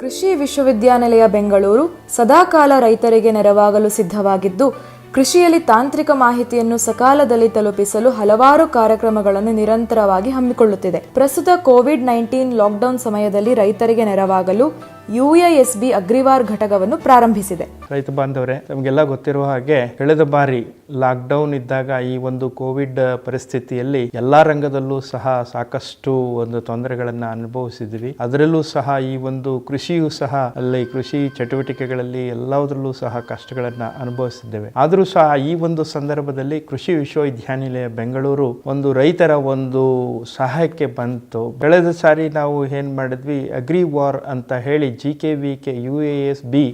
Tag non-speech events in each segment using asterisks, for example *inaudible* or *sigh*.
ಕೃಷಿ ವಿಶ್ವವಿದ್ಯಾನಿಲಯ ಬೆಂಗಳೂರು ಸದಾಕಾಲ ರೈತರಿಗೆ ನೆರವಾಗಲು ಸಿದ್ಧವಾಗಿದ್ದು, ಕೃಷಿಯಲ್ಲಿ ತಾಂತ್ರಿಕ ಮಾಹಿತಿಯನ್ನು ಸಕಾಲದಲ್ಲಿ ತಲುಪಿಸಲು ಹಲವಾರು ಕಾರ್ಯಕ್ರಮಗಳನ್ನು ನಿರಂತರವಾಗಿ ಹಮ್ಮಿಕೊಳ್ಳುತ್ತಿದೆ. ಪ್ರಸ್ತುತ ಕೋವಿಡ್ ನೈನ್ಟೀನ್ ಲಾಕ್ಡೌನ್ ಸಮಯದಲ್ಲಿ ರೈತರಿಗೆ ನೆರವಾಗಲು ಯುಎಎಸ್ಬಿ ಅಗ್ರಿವಾರ್ ಘಟಕವನ್ನು ಪ್ರಾರಂಭಿಸಿದೆ. ರೈತ ಬಾಂಧವರೇ, ನಮಗೆಲ್ಲ ಗೊತ್ತಿರುವ ಹಾಗೆ ಕಳೆದ ಬಾರಿ ಲಾಕ್ಡೌನ್ ಇದ್ದಾಗ ಈ ಒಂದು ಕೋವಿಡ್ ಪರಿಸ್ಥಿತಿಯಲ್ಲಿ ಎಲ್ಲಾ ರಂಗದಲ್ಲೂ ಸಹ ಸಾಕಷ್ಟು ಒಂದು ತೊಂದರೆಗಳನ್ನ ಅನುಭವಿಸಿದ್ವಿ. ಅದರಲ್ಲೂ ಸಹ ಈ ಒಂದು ಕೃಷಿಯೂ ಸಹ ಅಲ್ಲಿ ಕೃಷಿ ಚಟುವಟಿಕೆಗಳಲ್ಲಿ ಎಲ್ಲದರಲ್ಲೂ ಸಹ ಕಷ್ಟಗಳನ್ನ ಅನುಭವಿಸಿದ್ದೇವೆ. ಆದರೂ ಸಹ ಈ ಒಂದು ಸಂದರ್ಭದಲ್ಲಿ ಕೃಷಿ ವಿಶ್ವವಿದ್ಯಾನಿಲಯ ಬೆಂಗಳೂರು ಒಂದು ರೈತರ ಒಂದು ಸಹಾಯಕ್ಕೆ ಬಂತು. ಕಳೆದ ಸಾರಿ ನಾವು ಏನ್ ಮಾಡಿದ್ವಿ ಅಗ್ರಿ ವಾರ್ ಅಂತ ಹೇಳಿ G K V K U A S B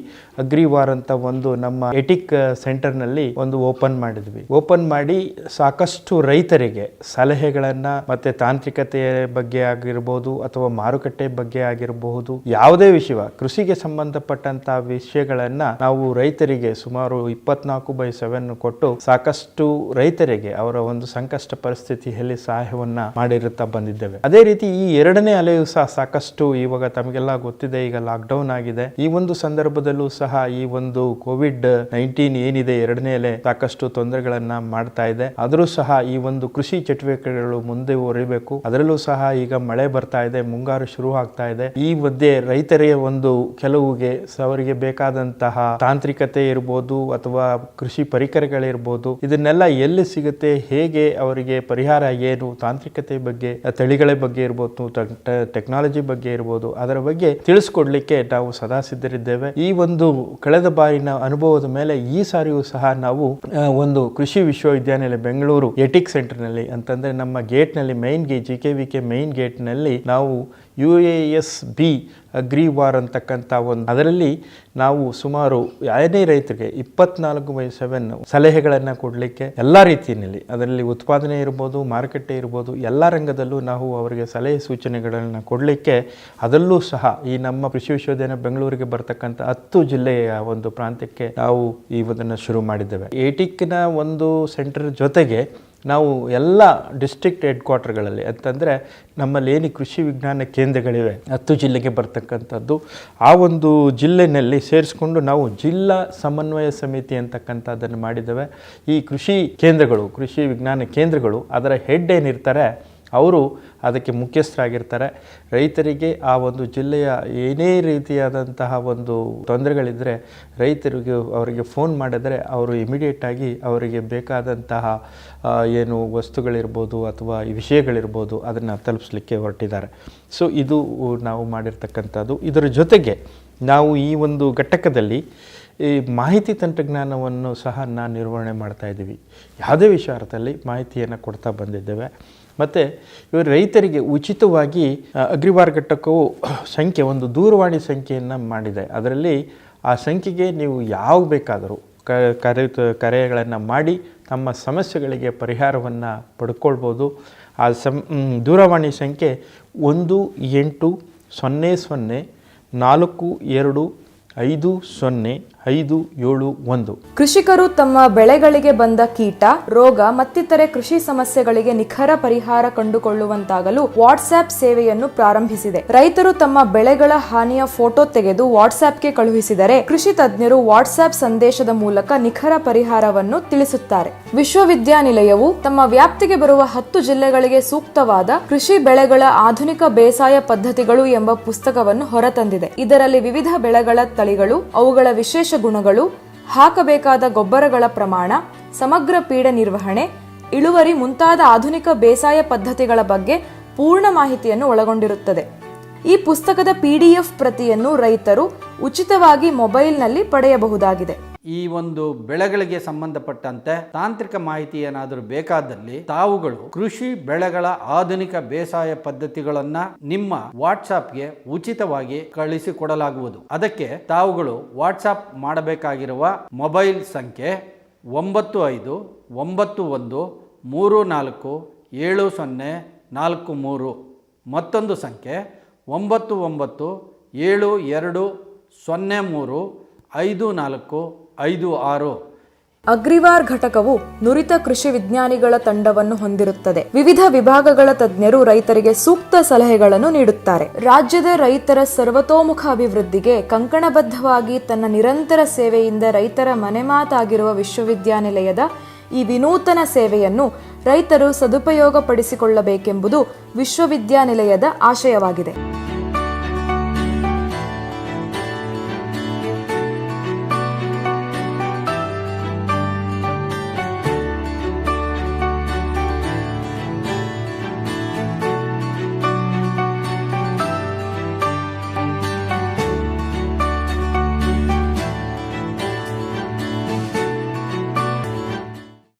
agri war ಅಂತ ಒಂದು ನಮ್ಮ ಎಟಿಕ್ ಸೆಂಟರ್ನಲ್ಲಿ ಒಂದು ಓಪನ್ ಮಾಡಿದ್ವಿ. ಓಪನ್ ಮಾಡಿ ಸಾಕಷ್ಟು ರೈತರಿಗೆ ಸಲಹೆಗಳನ್ನ ಮತ್ತೆ ತಾಂತ್ರಿಕತೆಯ ಬಗ್ಗೆ ಆಗಿರ್ಬೋದು ಅಥವಾ ಮಾರುಕಟ್ಟೆ ಬಗ್ಗೆ ಆಗಿರಬಹುದು ಯಾವುದೇ ವಿಷಯ, ಕೃಷಿಗೆ ಸಂಬಂಧಪಟ್ಟಂತ ವಿಷಯಗಳನ್ನ ನಾವು ರೈತರಿಗೆ ಸುಮಾರು ಇಪ್ಪತ್ನಾಲ್ಕು ಬೈ ಸೆವೆನ್ ಕೊಟ್ಟು ಸಾಕಷ್ಟು ರೈತರಿಗೆ ಅವರ ಒಂದು ಸಂಕಷ್ಟ ಪರಿಸ್ಥಿತಿಯಲ್ಲಿ ಸಹಾಯವನ್ನ ಮಾಡಿರುತ್ತಾ ಬಂದಿದ್ದೇವೆ. ಅದೇ ರೀತಿ ಈ ಎರಡನೇ ಅಲೆಯು ಸಹ ಸಾಕಷ್ಟು ಇವಾಗ ತಮಗೆಲ್ಲ ಗೊತ್ತಿದೆ, ಈಗ ಲಾಕ್ಡೌನ್ ಆಗಿದೆ. ಈ ಒಂದು ಸಂದರ್ಭದಲ್ಲೂ ಸಹ ಈ ಒಂದು ಕೋವಿಡ್ ನೈನ್ಟೀನ್ ಏನಿದೆ ಎರಡನೇ ಎಲೆ ಸಾಕಷ್ಟು ತೊಂದರೆಗಳನ್ನ ಮಾಡ್ತಾ ಇದೆ. ಆದರೂ ಸಹ ಈ ಒಂದು ಕೃಷಿ ಚಟುವಟಿಕೆಗಳು ಮುಂದೆ ಹೊರಿಬೇಕು. ಅದರಲ್ಲೂ ಸಹ ಈಗ ಮಳೆ ಬರ್ತಾ ಇದೆ, ಮುಂಗಾರು ಶುರು ಆಗ್ತಾ ಇದೆ. ಈ ಮಧ್ಯೆ ರೈತರಿಗೆ ಒಂದು ಕೆಲವುಗೆ ಅವರಿಗೆ ಬೇಕಾದಂತಹ ತಾಂತ್ರಿಕತೆ ಇರ್ಬೋದು ಅಥವಾ ಕೃಷಿ ಪರಿಕರಗಳಿರ್ಬೋದು, ಇದನ್ನೆಲ್ಲ ಎಲ್ಲಿ ಸಿಗುತ್ತೆ, ಹೇಗೆ ಅವರಿಗೆ ಪರಿಹಾರ, ಏನು ತಾಂತ್ರಿಕತೆ ಬಗ್ಗೆ ತಳಿಗಳ ಬಗ್ಗೆ ಇರ್ಬೋದು ಟೆಕ್ನಾಲಜಿ ಬಗ್ಗೆ ಇರ್ಬೋದು, ಅದರ ಬಗ್ಗೆ ತಿಳಿಸ್ಕೊಡ್ಲಿಕ್ಕೆ ನಾವು ಸದಾ ಸಿದ್ಧರಿದ್ದೇವೆ. ಈ ಒಂದು ಕಳೆದ ಬಾರಿನ ಅನುಭವದ ಮೇಲೆ ಈ ಸಾರಿಯೂ ಸಹ ನಾವು ಒಂದು ಕೃಷಿ ವಿಶ್ವವಿದ್ಯಾನಿಲಯ ಬೆಂಗಳೂರು ಎಟಿಕ್ ಸೆಂಟರ್ನಲ್ಲಿ ಅಂತಂದ್ರೆ ನಮ್ಮ ಗೇಟ್ನಲ್ಲಿ main gate G K V K main ಗೇಟ್ನಲ್ಲಿ ನಾವು U A S B agri war ಅಂತಕ್ಕಂಥ ಒಂದು ಅದರಲ್ಲಿ ನಾವು ಸುಮಾರು ಯಾವುದೇ ರೈತರಿಗೆ ಇಪ್ಪತ್ನಾಲ್ಕು ಬೈ ಸೆವೆನ್ ಸಲಹೆಗಳನ್ನು ಕೊಡಲಿಕ್ಕೆ ಎಲ್ಲ ರೀತಿಯಲ್ಲಿ ಅದರಲ್ಲಿ ಉತ್ಪಾದನೆ ಇರ್ಬೋದು, ಮಾರುಕಟ್ಟೆ ಇರ್ಬೋದು, ಎಲ್ಲ ರಂಗದಲ್ಲೂ ನಾವು ಅವರಿಗೆ ಸಲಹೆ ಸೂಚನೆಗಳನ್ನು ಕೊಡಲಿಕ್ಕೆ ಅದರಲ್ಲೂ ಸಹ ಈ ನಮ್ಮ ಕೃಷಿ ವಿಶ್ವವಿದ್ಯಾಲಯ ಬೆಂಗಳೂರಿಗೆ ಬರ್ತಕ್ಕಂಥ ಹತ್ತು ಜಿಲ್ಲೆಯ ಒಂದು ಪ್ರಾಂತ್ಯಕ್ಕೆ ನಾವು ಈ ಒಂದನ್ನು ಶುರು ಮಾಡಿದ್ದೇವೆ. ಏಟಿಕ್ನ ಒಂದು ಸೆಂಟರ್ ಜೊತೆಗೆ ನಾವು ಎಲ್ಲ ಡಿಸ್ಟ್ರಿಕ್ಟ್ ಹೆಡ್ ಕ್ವಾರ್ಟರ್ಗಳಲ್ಲಿ ಅಂತಂದರೆ ನಮ್ಮಲ್ಲಿ ಏನು ಕೃಷಿ ವಿಜ್ಞಾನ ಕೇಂದ್ರಗಳಿವೆ, ಹತ್ತು ಜಿಲ್ಲೆಗೆ ಬರ್ತಕ್ಕಂಥದ್ದು, ಆ ಒಂದು ಜಿಲ್ಲೆಯಲ್ಲಿ ಸೇರಿಸ್ಕೊಂಡು ನಾವು ಜಿಲ್ಲಾ ಸಮನ್ವಯ ಸಮಿತಿ ಅಂತಕ್ಕಂಥದ್ದನ್ನು ಮಾಡಿದ್ದೇವೆ. ಈ ಕೃಷಿ ಕೇಂದ್ರಗಳು, ಕೃಷಿ ವಿಜ್ಞಾನ ಕೇಂದ್ರಗಳು ಅದರ ಹೆಡ್ ಏನಿರ್ತಾರೆ ಅವರು ಅದಕ್ಕೆ ಮುಖ್ಯಸ್ಥರಾಗಿರ್ತಾರೆ. ರೈತರಿಗೆ ಆ ಒಂದು ಜಿಲ್ಲೆಯ ಏನೇ ರೀತಿಯಾದಂತಹ ಒಂದು ತೊಂದರೆಗಳಿದ್ದರೆ ರೈತರಿಗೆ ಅವರಿಗೆ ಫೋನ್ ಮಾಡಿದರೆ ಅವರು ಇಮಿಡಿಯೇಟಾಗಿ ಅವರಿಗೆ ಬೇಕಾದಂತಹ ಏನು ವಸ್ತುಗಳಿರ್ಬೋದು ಅಥವಾ ವಿಷಯಗಳಿರ್ಬೋದು ಅದನ್ನು ತಲುಪಿಸ್ಲಿಕ್ಕೆ ಹೊರಟಿದ್ದಾರೆ. ಸೊ ಇದು ನಾವು ಮಾಡಿರ್ತಕ್ಕಂಥದ್ದು. ಇದರ ಜೊತೆಗೆ ನಾವು ಈ ಒಂದು ಘಟಕದಲ್ಲಿ ಈ ಮಾಹಿತಿ ತಂತ್ರಜ್ಞಾನವನ್ನು ಸಹ ನಾವು ನಿರ್ವಹಣೆ ಮಾಡ್ತಾ ಇದ್ದೀವಿ. ಯಾವುದೇ ವಿಚಾರದಲ್ಲಿ ಮಾಹಿತಿಯನ್ನು ಕೊಡ್ತಾ ಬಂದಿದ್ದೇವೆ. ಮತ್ತು ಇವರು ರೈತರಿಗೆ ಉಚಿತವಾಗಿ ಅಗ್ರಿವಾರ್ ಘಟಕವು *clears throat* ಸಂಖ್ಯೆ, ಒಂದು ದೂರವಾಣಿ ಸಂಖ್ಯೆಯನ್ನು ಮಾಡಿದೆ. ಅದರಲ್ಲಿ ಆ ಸಂಖ್ಯೆಗೆ ನೀವು ಯಾವ ಬೇಕಾದರೂ ಕರೆ, ಕರೆಗಳನ್ನು ಮಾಡಿ ತಮ್ಮ ಸಮಸ್ಯೆಗಳಿಗೆ ಪರಿಹಾರವನ್ನು ಪಡ್ಕೊಳ್ಬೋದು. ಆ ಸಂ ದೂರವಾಣಿ ಸಂಖ್ಯೆ ಒಂದು, ಎಂಟು, ಸೊನ್ನೆ ಸೊನ್ನೆ, ನಾಲ್ಕು, ಎರಡು, ಐದು, ಸೊನ್ನೆ ಐದು ಏಳು ಒಂದು. ಕೃಷಿಕರು ತಮ್ಮ ಬೆಳೆಗಳಿಗೆ ಬಂದ ಕೀಟ, ರೋಗ ಮತ್ತಿತರೆ ಕೃಷಿ ಸಮಸ್ಯೆಗಳಿಗೆ ನಿಖರ ಪರಿಹಾರ ಕಂಡುಕೊಳ್ಳುವಂತಾಗಲು ವಾಟ್ಸ್ಆಪ್ ಸೇವೆಯನ್ನು ಪ್ರಾರಂಭಿಸಿದೆ. ರೈತರು ತಮ್ಮ ಬೆಳೆಗಳ ಹಾನಿಯ ಫೋಟೋ ತೆಗೆದು ವಾಟ್ಸ್ಆಪ್ಗೆ ಕಳುಹಿಸಿದರೆ ಕೃಷಿ ತಜ್ಞರು ವಾಟ್ಸ್ಆ್ಯಪ್ ಸಂದೇಶದ ಮೂಲಕ ನಿಖರ ಪರಿಹಾರವನ್ನು ತಿಳಿಸುತ್ತಾರೆ. ವಿಶ್ವವಿದ್ಯಾನಿಲಯವು ತಮ್ಮ ವ್ಯಾಪ್ತಿಗೆ ಬರುವ ಹತ್ತು ಜಿಲ್ಲೆಗಳಿಗೆ ಸೂಕ್ತವಾದ ಕೃಷಿ ಬೆಳೆಗಳ ಆಧುನಿಕ ಬೇಸಾಯ ಪದ್ಧತಿಗಳು ಎಂಬ ಪುಸ್ತಕವನ್ನು ಹೊರತಂದಿದೆ. ಇದರಲ್ಲಿ ವಿವಿಧ ಬೆಳೆಗಳ ತಳಿಗಳು, ಅವುಗಳ ವಿಶೇಷ ಗುಣಗಳು ಹಾಕಬೇಕಾದ ಗೊಬ್ಬರಗಳ ಪ್ರಮಾಣ, ಸಮಗ್ರ ಪೀಡ ನಿರ್ವಹಣೆ, ಇಳುವರಿ ಮುಂತಾದ ಆಧುನಿಕ ಬೇಸಾಯ ಪದ್ಧತಿಗಳ ಬಗ್ಗೆ ಪೂರ್ಣ ಮಾಹಿತಿಯನ್ನು ಒಳಗೊಂಡಿರುತ್ತದೆ. ಈ ಪುಸ್ತಕದ ಪಿಡಿಎಫ್ ಪ್ರತಿಯನ್ನು ರೈತರು ಉಚಿತವಾಗಿ ಮೊಬೈಲ್ನಲ್ಲಿ ಪಡೆಯಬಹುದಾಗಿದೆ. ಈ ಒಂದು ಬೆಳೆಗಳಿಗೆ ಸಂಬಂಧಪಟ್ಟಂತೆ ತಾಂತ್ರಿಕ ಮಾಹಿತಿ ಏನಾದರೂ ಬೇಕಾದಲ್ಲಿ ತಾವುಗಳು ಕೃಷಿ ಬೆಳೆಗಳ ಆಧುನಿಕ ಬೇಸಾಯ ಪದ್ಧತಿಗಳನ್ನ ನಿಮ್ಮ ವಾಟ್ಸಾಪ್ಗೆ ಉಚಿತವಾಗಿ ಕಳಿಸಿಕೊಡಲಾಗುವುದು. ಅದಕ್ಕೆ ತಾವುಗಳು ವಾಟ್ಸಾಪ್ ಮಾಡಬೇಕಾಗಿರುವ ಮೊಬೈಲ್ ಸಂಖ್ಯೆ ಒಂಬತ್ತು ಐದು, ಒಂಬತ್ತು ಒಂದು, ಮೂರು ನಾಲ್ಕು, ಏಳು ಸೊನ್ನೆ, ನಾಲ್ಕು ಮೂರು. ಮತ್ತೊಂದು ಸಂಖ್ಯೆ ಒಂಬತ್ತು ಒಂಬತ್ತು, ಏಳು ಎರಡು, ಸೊನ್ನೆ ಮೂರು ಐದು ನಾಲ್ಕು, ಐದು ಆರು. ಅಗ್ರಿವಾರ್ ಘಟಕವು ನುರಿತ ಕೃಷಿ ವಿಜ್ಞಾನಿಗಳ ತಂಡವನ್ನು ಹೊಂದಿರುತ್ತದೆ. ವಿವಿಧ ವಿಭಾಗಗಳ ತಜ್ಞರು ರೈತರಿಗೆ ಸೂಕ್ತ ಸಲಹೆಗಳನ್ನು ನೀಡುತ್ತಾರೆ. ರಾಜ್ಯದ ರೈತರ ಸರ್ವತೋಮುಖ ಅಭಿವೃದ್ಧಿಗೆ ಕಂಕಣಬದ್ಧವಾಗಿ ತನ್ನ ನಿರಂತರ ಸೇವೆಯಿಂದ ರೈತರ ಮನೆಮಾತಾಗಿರುವ ವಿಶ್ವವಿದ್ಯಾನಿಲಯದ ಈ ವಿನೂತನ ಸೇವೆಯನ್ನು ರೈತರು ಸದುಪಯೋಗಪಡಿಸಿಕೊಳ್ಳಬೇಕೆಂಬುದು ವಿಶ್ವವಿದ್ಯಾನಿಲಯದ ಆಶಯವಾಗಿದೆ.